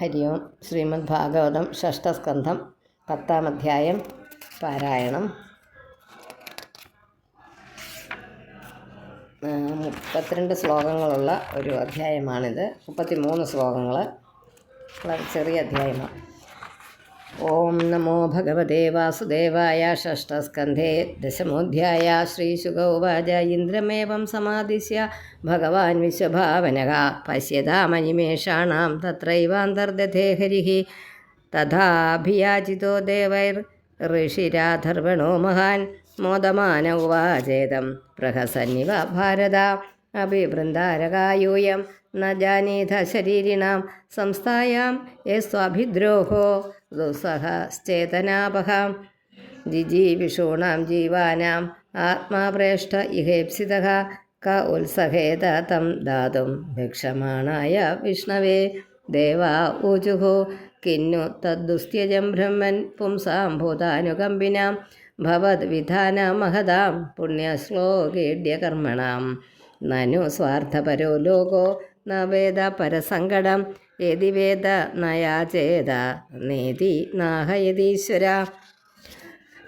ഹരി ഓം ശ്രീമദ് ഭാഗവതം ഷഷ്ടസ്കന്ധം പത്താം അധ്യായം പാരായണം മുപ്പത്തിരണ്ട് ശ്ലോകങ്ങളുള്ള ഒരു അധ്യായമാണിത്. മുപ്പത്തി മൂന്ന് ശ്ലോകങ്ങൾ വളരെ ചെറിയ അധ്യായമാണ്. ओम नमो भगवते वासुदेवाय षष्ठस्कन्धे दशमोध्याय श्रीशुक उवाच इन्द्रमेवं समादिश्य भगवान् विश्वभावनः पश्यतामनिमेषाणां तत्रैवान्तर्दधे हरिः तथाभियाचितो देवैर्ऋषिराधर्वणो महां मोदमान उवाचेद प्रहसन्निव भारत अभिवृन्दारकायूयं न जानीथ शरीरिण संस्थायां ये स्वाभिद्रोहो സ്വാഭിദ്രോഹോ ജിജീവിഷൂണം ജീവാനാം ആത്മാപ്രേഷ്ട ഇഹേപ്സിത ക ഉത്സഹേത തം ദാതും ഭിക്ഷമാണായ വിഷ്ണവേ. ദേവാ ഊചുഹു കിന്നു തദ്ദുസ്ത്യജം ബ്രഹ്മൻ പുംസാം ഭൂതാനുകമ്പിനാം ഭവദ്വിധാനമഹതാം പുണ്യശ്ലോകേഡ്യകർമ്മണാം. നനു സ്വാർത്ഥപരോ ലോകോ ന പരസങ്കടം. വേദ നയാചേത നേതി നാഹയതീശ്വര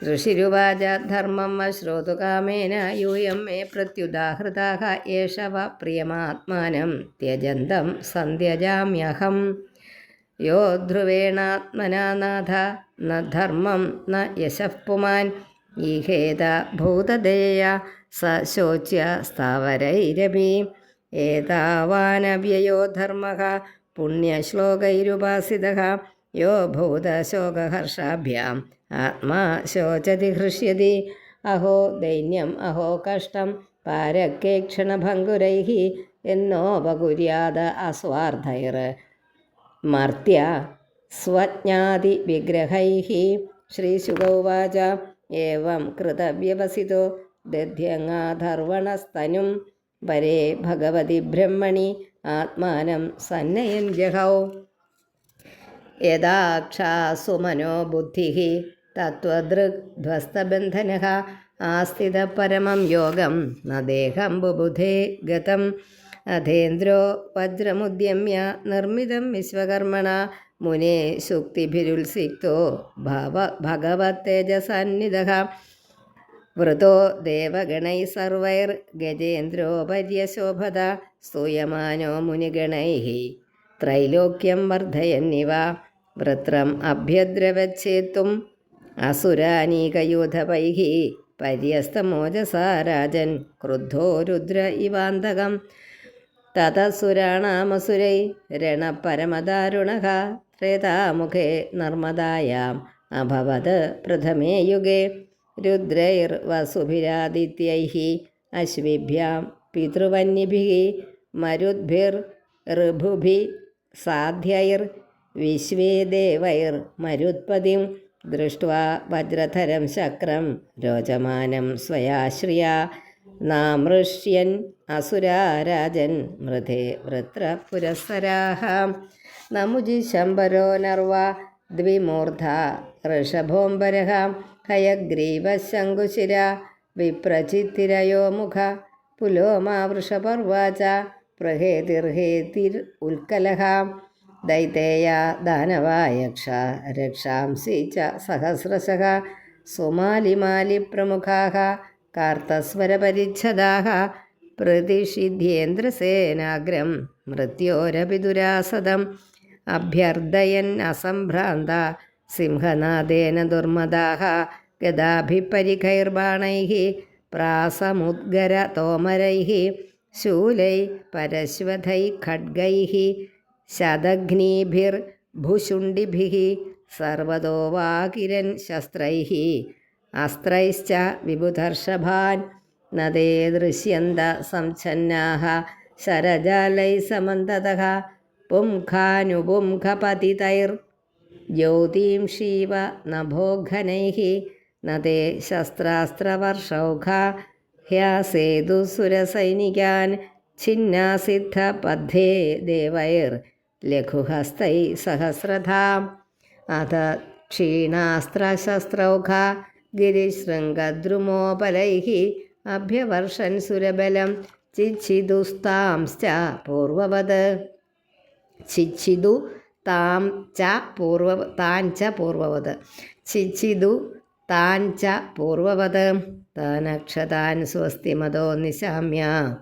ഋഷിരുവാച ധർമ്മം ശ്രോതുകാമേന യൂയം മേ പ്രത്യുദാഹൃതാഹ ഏഷ വ പ്രിയമാത്മാനം ത്യജന്തം സന്ധ്യജാമ്യഹം യോ ധ്രുവേണാത്മനാ നാഥ ന ധർമ്മം ന യശഃ പുമാൻ ഈഹേത ഭൂതദേയ സ ശോച്യ സ്ഥാവരൈരപി ഏതാവാനവ്യയോ ധർമ്മഃ പുണ്യശ്ലോകൈരുപാസിതഃ യോ ഭൂതശോകഹർഷാഭ്യാം. ആത്മാ ശോചതി ഹൃഷ്യതി. അഹോ ദൈന്യം അഹോ കഷ്ടം പാരക്കേക്ഷണഭംഗുരൈः എന്നോപകുര്യാത് അസ്വാർത്ഥൈർ. മർത്യ സ്വജ്ഞാതി വിഗ്രഹൈ ശ്രീശുഗൗവാച ഏവം കൃതവ്യവസിതോ. ദധ്യങ്ങാധർവണസ്തനും വരേ ഭഗവതി ബ്രഹ്മണി. ആത്മാനം സന്നയൻ ജഹൗ യഥാക്ഷാസു മനോബുദ്ധി തത്വദൃഗ്ധ്വസ്തബന്ധന ആസ്ഥിത പരമം യോഗം നദേഹം ബുബുധേ ഗതം. അധേന്ദ്രോ വജ്രമുദ്യമ്യ നിർമ്മിതം വിശ്വകർമ്മണ. മുനെ ശുക്തിഭിരുത്സിക്തോ ഭവ ഭഗവത്തേജസന്നിധ വൃതോ ദേവഗണൈ സർവൈർ ഗജേന്ദ്രോപര്യശോഭത സ്തൂയമാനോ മുനിഗണൈ. ത്രൈലോക്യം വർദ്ധയന്നിവ വൃത്രം അഭ്യദ്രവച്ഛേത്തും അസുരാനീകയൂഥപൈ പര്യസ്തമോജസാരാജൻ ക്രുദ്ധോ രുദ്ര ഇവാന്തകം. തതസുരാണാമസുരൈ രണപരമദാരുണ. ത്രേതാമുഖേ നർമ്മദായാം. അഭവത് പ്രഥമേ യുഗേ. रुद्रैर्वसुभिरादित्यैः अश्विभ्यां पितृवन्यभिः मरुद्भिर्भुभिः साध्यैर्विश्वे देवैर्मरुत्पदिं दृष्ट्वा वज्रधरं शक्रं रोचमानं स्वयाश्रिया नामृष्यन् असुराराजन् मृधे वृत्रपुरःसराः नमुजि शम्बरो नर्वा द्विमूर्धा ऋषभोम्बरः ഹയഗ്രീവശങ്കുശിര വിപ്രചിത്തിരയോ മുഖ പുലോമാ വൃഷപർവാച പ്രഹേതിർഹേതിർ ഉൽക്കലഹാം ദൈതേയ ദാനവായക്ഷ രക്ഷാംസി ച സഹസ്രശः സുമാലിമാലിപ്രമുഖാः കാർത്തസ്വരപരിച്ഛദാः പ്രതിഷിധ്യേന്ദ്രസേനാഗ്രം മൃത്യോരപി ദുരാസദം അഭ്യർദ്ധയൻ അസംഭ്രാന്ത സിംഹനാദേന ഗദാഭിപരിഖൈർബാണൈ പ്രാസമുദ്ഗര തോമരൈ ശൂലൈ പരശ്വതൈ ഖഡ്ഗൈ ശതഘ്നീഭിർഭുഷുണ്ഡിഭിः സർവതോ വാകിരൻ ശസ്ത്രൈः അസ്ത്രൈശ്ച വിബുധർഷഭാൻ നദേ ദൃശ്യന്ത സംച്ഛന്നാः ശരജാലൈ സമന്തതः പുംഖാനുപുംഖപതിതൈർ ജ്യോതിംഷീവ നഭോഘനൈः നദേ ശസ്ത്രാസ്ത്രവർഷൗഘ ഹ്യാസേതുസുരസൈനികാൻ ഛിന്നാസിദ്ധപദ്ധേ ദേവൈർ ലഘുഹസ്തൈ സഹസ്രധാം. അഥ ക്ഷീണാസ്ത്രശസ്ത്രൗഘ ഗിരിശൃംഗദ്രുമോപലൈः അഭ്യവർഷൻ സുരബലം ചിച്ഛിദുസ്താംശ്ച പൂർവവത്. ചിച്ഛിദു താം ച പൂർവ താൻ ച പൂർവവത്. ചിചിതു താൻ ച പൂർവവത്. താനക്ഷതാൻ സ്വസ്തി മതോ നിശാമ്യ.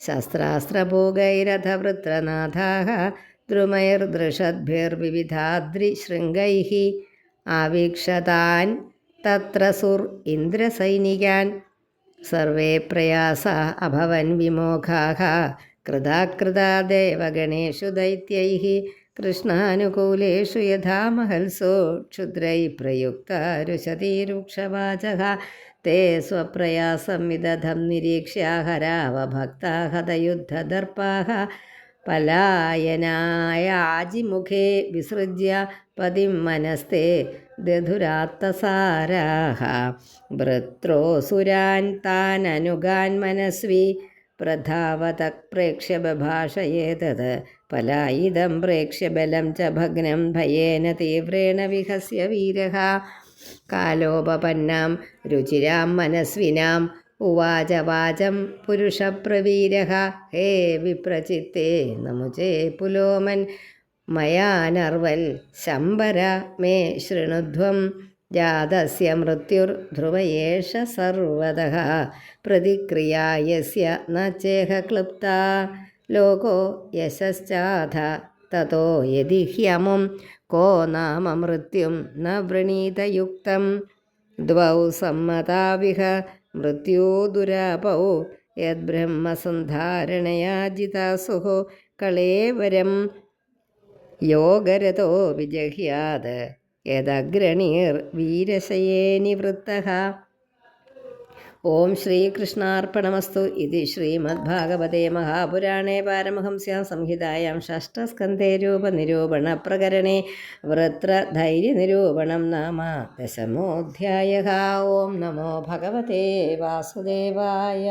ശസ്ത്രാസ്ത്രഭൂഗൈരഥവൃത്രനാഥാः ദ്രുമൈർദൃഷദ്ഭിർവിവിധാദ്രിശൃംഗൈः. ആവീക്ഷതാൻ തത്ര സുർ ഇന്ദ്രസൈനികാൻ. സർവേ പ്രയാസാ അഭവൻ വിമോഘാः കൃതാകൃതാ ദേവഗണേഷു कृष्णानुकूलेषु यथा महल्सो क्षुद्रैः प्रयुक्ता रुशतीरुक्षवाचः ते स्वप्रयासं विदधं निरीक्ष्य हरावभक्ता हतयुद्धदर्पाः पलायनायाजिमुखे विसृज्य पदिं मनस्ते दधुरात्तसाराः भृत्रोऽसुरान् ताननुगान् मनस्वी प्रधावतः प्रेक्ष्य बभाषयेतत् പലായിതം പ്രേക്ഷ്യബലം ച ഭഗ്നം ഭയേന തീവ്രേണ വിഹസ്യ വീര കാലോപപന്നാം രുചിരാം മനസ്വിനാം ഉവാച വാചം പുരുഷപ്രവീരഹ ഹേ വിപ്രചിത്തേ നമുചേ പുലോമൻ. മയാനർവൽ ശംബര മേ ശൃണുധ്വം ജാതസ്യ മൃത്യുർധ്രുവയേഷ സർവത. പ്രതിക്രിയ യസ്യ നേഹ ക്ലുപ്ത. ലോകോ യശശ്ചാധ തതോ യതി ഹ്യമും കോ നാമ മൃത്യും ന വൃണീതയുക്തം. ദ്വൗ സമ്മതാവിഹ മൃത്യോ ദുരാപൗ യദ്ബ്രഹ്മസന്ധാരണയാജിതാസുഃ കളേവരം യോഗരതോ വിജഹ്യാത് യദഗ്രണീർ വീരശയേ നിവൃത്തഃ ഓം ശ്രീകൃഷ്ണാർപ്പണമസ്തു ഇത് ശ്രീമദ്ഭാഗവതേ മഹാപുരാണേ പാരമഹംസ്യാം സംഹിതായാം ഷഷ്ടസ്കന്ധേ രൂപനിരൂപണ പ്രകരണേ വൃത്രധൈര്യനിരൂപണം നാമ ദശമോധ്യായ ഓം നമോ ഭഗവതേ വാസുദേവായ.